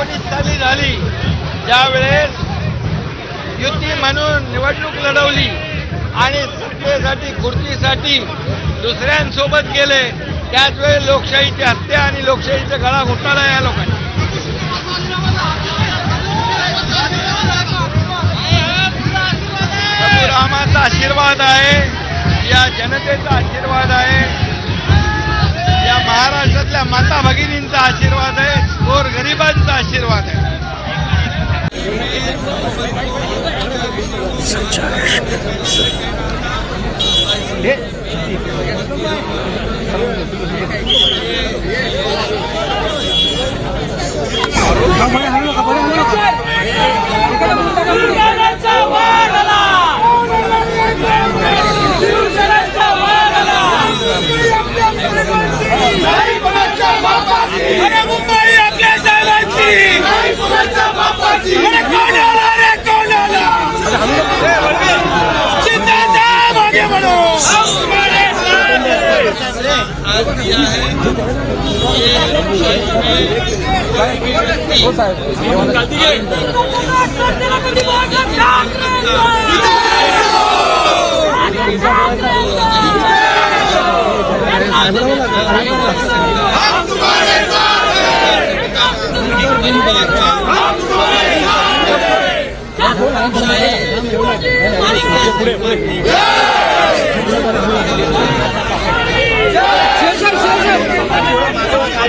एकोणीस झाली. ज्यावेळेस युती म्हणून निवडणूक लढवली आणि सत्तेसाठी खुर्चीसाठी दुसऱ्यांसोबत गेले त्याच वेळी लोकशाहीची हत्या आणि लोकशाहीचा गळा घोटाळा या लोकांनी. रामाचा आशीर्वाद आहे या जनतेचा आशीर्वाद आहे. या महाराष्ट्रातल्या माता भगिनी charge. Yeah. हो साहेब. पुढे पुढे आज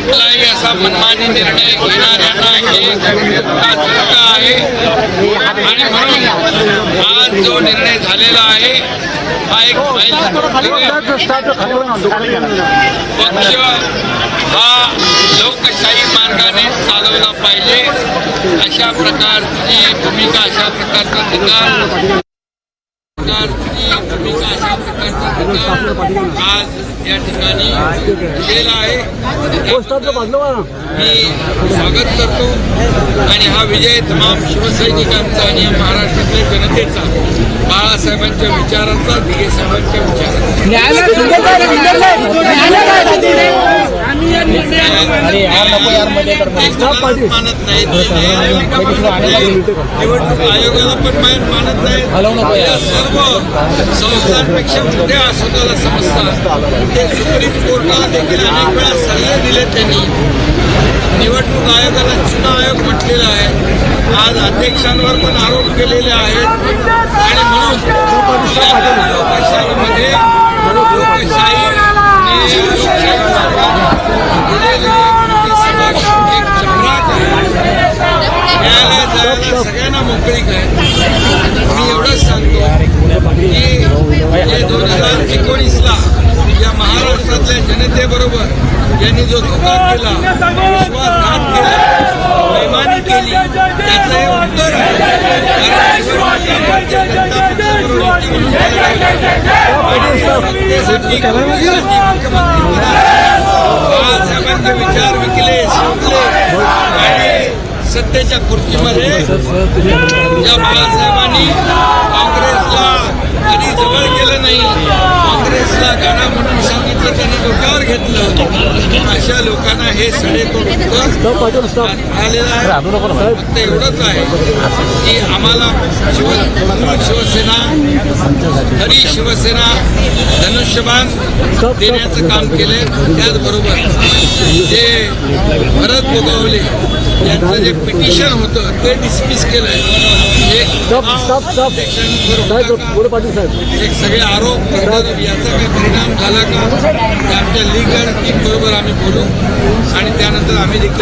कुठलाही असा मनमानी निर्णय घेणाऱ्यांना हे धक्का आहे. आणि म्हणून आज जो निर्णय झालेला आहे हा एक म्हणजे पक्ष हा लोकशाही मार्गाने चालवला पाहिजे. अशा प्रकारची भूमिका अशा प्रकारचा निकाल प्रकारची भूमिका अशा प्रकारचा आज या ठिकाणी दिलेला आहे. मी स्वागत करतो आणि हा विजय तमाम शिवसैनिकांचा आणि महाराष्ट्रातल्या जनतेचा बाळासाहेबांच्या विचारांचा दिगे साहेबांच्या विचारांचा मानत नाहीत निवडणूक आयोगाला पण मान- मानत नाहीत. या सर्व संस्थांपेक्षा मोठ्या स्वतःला समजतात ते सुप्रीम कोर्टाला देखील अनेक वेळा सल्ले दिले त्यांनी. निवडणूक आयोगाला चुना आयोग म्हटलेला आहे. आज अध्यक्षांवर पण आरोप केलेले आहेत. आणि म्हणून लोकशाहीमध्ये लोकशाही सगळ्यांना मोकळीक आहे मी एवढंच सांगतो की हे दोन हजार एकोणीसला या महाराष्ट्रातल्या जनतेबरोबर यांनी जो धोका केला विश्वासघात केला बेमानी केली त्याचं हे उत्तर आहे. आणि मुख्यमंत्री आज बाळासाहेबांचे विचार विकले शिकले आणि सत्तेच्या खुर्चीमध्ये या बाळासाहेबांनी काँग्रेसला कधी जवळ केलं नाही. काँग्रेसला गाणं म्हणून सांगितलं त्यांनी डोक्यावर घेतलं. अशा लोकांना हे सडे उत्तर आलेलं आहे. फक्त एवढंच आहे की आम्हाला शिव शिवसेना खरी शिवसेना धनुष्यबाण देण्याचं काम केलं त्याचबरोबर जे भरत गोगावले यांचं जे पिटिशन होतं ते डिसमिस केलंय. एक सगळे आरोप याचा काही परिणाम झाला का? आमच्या लिगल टीम बरोबर आम्ही बोलू. आणि त्यानंतर आम्ही देखील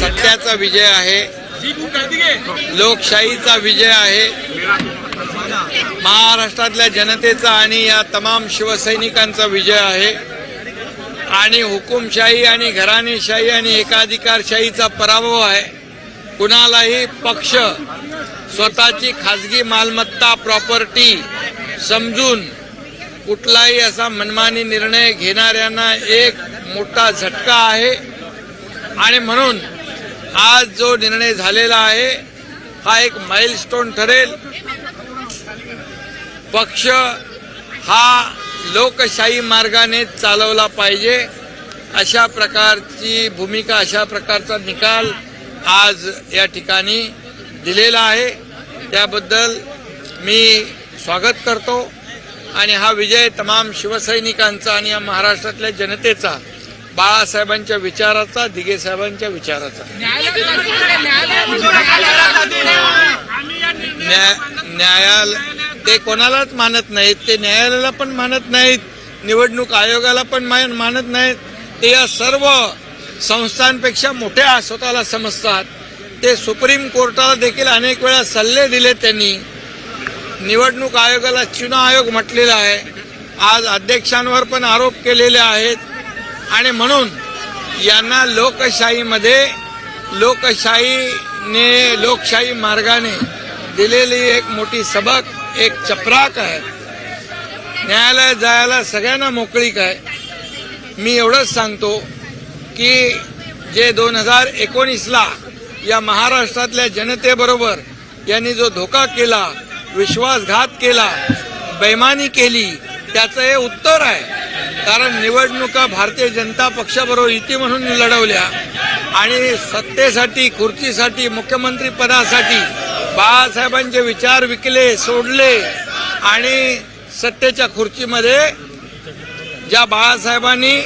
सत्याचा विजय आहे. लोकशाहीचा विजय आहे. महाराष्ट्रातल्या जनतेचा आणि या तमाम शिवसैनिकांचा विजय आहे. आणि हुकुमशाही आणि घराणेशाही आणि एकाधिकारशाहीचा पराभव आहे. कुणालाही पक्ष स्वतःची खाजगी मालमत्ता प्रॉपर्टी समजून कुठलाही असा मनमानी निर्णय घेणाऱ्यांना एक मोठा झटका आहे. आणि म्हणून आज जो निर्णय झालेला आहे हा एक माइलस्टोन ठरेल. पक्ष हा लोकशाही मार्गाने चालवला पाहिजे. अशा प्रकारची भूमिका अशा प्रकारचा निकाल आज या ठिकाणी दिलेला आहे. त्याबद्दल मी स्वागत करतो. आणि हा विजय तमाम शिवसैनिकांचा आणि या महाराष्ट्रातल्या जनतेचा बाळासाहेबांच्या विचाराचा दिघे साहेबांच्या विचाराचा. न्याय न्यायालय ते कोणालाच मानत नाहीत ते न्यायालयाला पण मानत नाहीत निवडणूक आयोगाला पण मानत नाहीत. ते या सर्व संस्थांपेक्षा मोठ्या स्वतःला समजतात. ते सुप्रीम कोर्टाला देखील अनेक वेळा सल्ले दिले त्यांनी. निवडणूक आयोगाला चुना आयोग म्हटलेला आहे. आज अध्यक्षांवर पण आरोप केलेले आहेत. आणि म्हणून यांना लोकशाहीमध्ये लोकशाहीने लोकशाही मार्गाने दिलेली एक मोठी सबक एक चपराक आहे. न्यायालयात जायला सगळ्यांना मोकळीक आहे. मी एवढंच सांगतो की जे दोन हजार एकोणीसला या महाराष्ट्रातल्या जनतेबरोबर यांनी जो धोका केला विश्वासघात केला बैमानी केली त्याचं हे उत्तर आहे. कारण निवडणुका भारतीय जनता पक्षाबरोबर युती म्हणून लढवल्या आणि सत्तेसाठी खुर्चीसाठी मुख्यमंत्री पदासाठी बाळासाहेबांचे विचार विकले सोडले आणि सत्तेच्या खुर्चीमध्ये ज्या बाळासाहेबांनी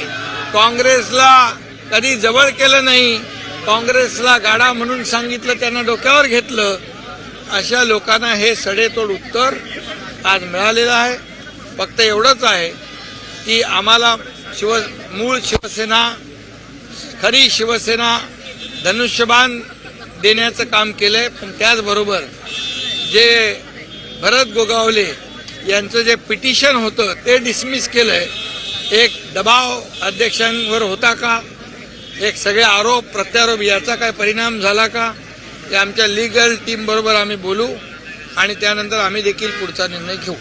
काँग्रेसला कधी जवळ केलं नाही काँग्रेसला गाडा म्हणून सांगितलं त्यांना डोक्यावर घेतलं अशा लोकांना हे सडेतोड उत्तर आज मिळालेलं आहे. फक्त एवढंच आहे की आम्हाला शिव मूळ शिवसेना खरी शिवसेना धनुष्यबाण देण्याचं काम केलंय पण त्याचबरोबर जे भरत गोगावले यांचं जे पिटिशन होतं ते डिसमिस केलंय. एक दबाव अध्यक्षांवर होता का? एक सगळे आरोप प्रत्यारोप याचा काय परिणाम झाला का? ते आमच्या लिगल टीम बरोबर आम्ही बोलू आणि त्यानंतर आम्ही देखील पुढचा निर्णय घेऊ.